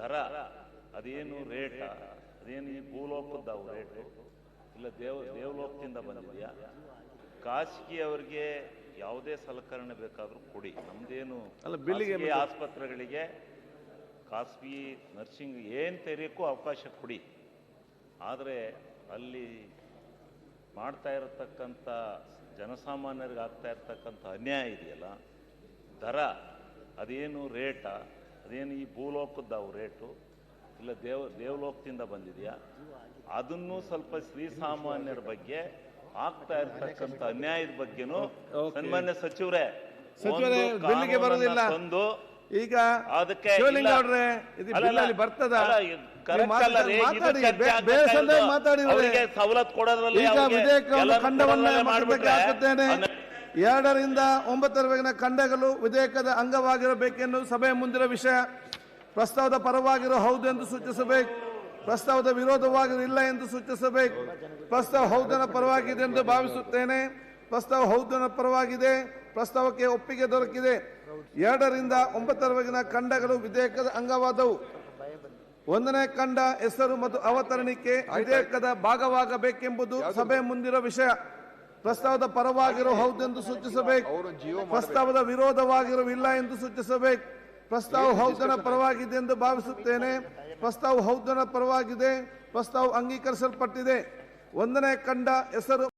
ದರ ಅದೇನು ರೇಟ ಅದೇನು ಈ ಭೂಲೋಕದ ರೇಟು? ಇಲ್ಲ ದೇವ ದೇವಲೋಕದಿಂದ ಬಂದಿದೆಯಾ? ಖಾಸಗಿ ಅವರಿಗೆ ಯಾವುದೇ ಸಲಕರಣೆ ಬೇಕಾದರೂ ಕೊಡಿ. ನಮ್ದೇನು ಅಲ್ಲ, ಬಿಲ್ಲಿಗೆ ಆಸ್ಪತ್ರೆಗಳಿಗೆ ಖಾಸಗಿ ನರ್ಸಿಂಗ್ ಏನು ತೆರೆಯೋಕ್ಕೂ ಅವಕಾಶ ಕೊಡಿ. ಆದರೆ ಅಲ್ಲಿ ಮಾಡ್ತಾ ಇರತಕ್ಕಂಥ ಜನಸಾಮಾನ್ಯರಿಗೆ ಆಗ್ತಾ ಇರತಕ್ಕಂಥ ಅನ್ಯಾಯ ಇದೆಯಲ್ಲ ದರ ಅದೇನು ರೇಟ ಅದೇನು ಈ ಭೂಲೋಕದ ರೇಟು? ಇಲ್ಲ ದೇವ ದೇವಲೋಕದಿಂದ ಬಂದಿದೆಯಾ? ಅದನ್ನು ಸ್ವಲ್ಪ ಶ್ರೀಸಾಮಾನ್ಯರ ಬಗ್ಗೆ ಆಗ್ತಾ ಇರ್ತಕ್ಕಂಥ ಅನ್ಯಾಯದ ಬಗ್ಗೆನೂ ಸನ್ಮಾನ್ಯ ಸಚಿವರೇ ಸಚಿವರೇ, ಒಂದು ಬರೋದಿಲ್ಲ. ತಂದು ಈಗ ಅದಕ್ಕೆ ಬರ್ತದ? ಮಾತಾಡಿ ಅವರಿಗೆ ಸವಲತ್ತು ಕೊಡೋದ್ರಲ್ಲಿ ಎರಡರಿಂದ ಒಂಬತ್ತರವರೆಗಿನ ಖಂಡಗಳು ವಿಧೇಯಕದ ಅಂಗವಾಗಿರಬೇಕೆಂದು ಸಭೆಯ ಮುಂದಿನ ವಿಷಯ. ಪ್ರಸ್ತಾವದ ಪರವಾಗಿರೋ ಹೌದು ಎಂದು ಸೂಚಿಸಬೇಕು. ಪ್ರಸ್ತಾವದ ವಿರೋಧವಾಗಿರೋ ಇಲ್ಲ ಎಂದು ಸೂಚಿಸಬೇಕು. ಪ್ರಸ್ತಾವ ಹೌದನ ಪರವಾಗಿದೆ ಎಂದು ಭಾವಿಸುತ್ತೇನೆ. ಪ್ರಸ್ತಾವ ಹೌದನ ಪರವಾಗಿದೆ. ಪ್ರಸ್ತಾವಕ್ಕೆ ಒಪ್ಪಿಗೆ ದೊರಕಿದೆ. ಎರಡರಿಂದ ಒಂಬತ್ತರವರೆಗಿನ ಖಂಡಗಳು ವಿಧೇಯಕದ ಅಂಗವಾದವು. ಒಂದನೇ ಖಂಡ ಹೆಸರು ಮತ್ತು ಅವತರಣಿಕೆ ವಿಧೇಯಕದ ಭಾಗವಾಗಬೇಕೆಂಬುದು ಸಭೆ ಮುಂದಿರುವ ವಿಷಯ. ಪ್ರಸ್ತಾವದ ಪರವಾಗಿರೋ ಹೌದೆಂದು ಸೂಚಿಸಬೇಕು. ಪ್ರಸ್ತಾವದ ವಿರೋಧವಾಗಿರುವಿಲ್ಲ ಎಂದು ಸೂಚಿಸಬೇಕು. ಪ್ರಸ್ತಾವ ಹೌದನ ಪರವಾಗಿದೆ ಎಂದು ಭಾವಿಸುತ್ತೇನೆ. ಪ್ರಸ್ತಾವ ಹೌದನ ಪರವಾಗಿದೆ. ಪ್ರಸ್ತಾವ ಅಂಗೀಕರಿಸಲ್ಪಟ್ಟಿದೆ. ಒಂದನೇ ಕಂಡ ಹೆಸರು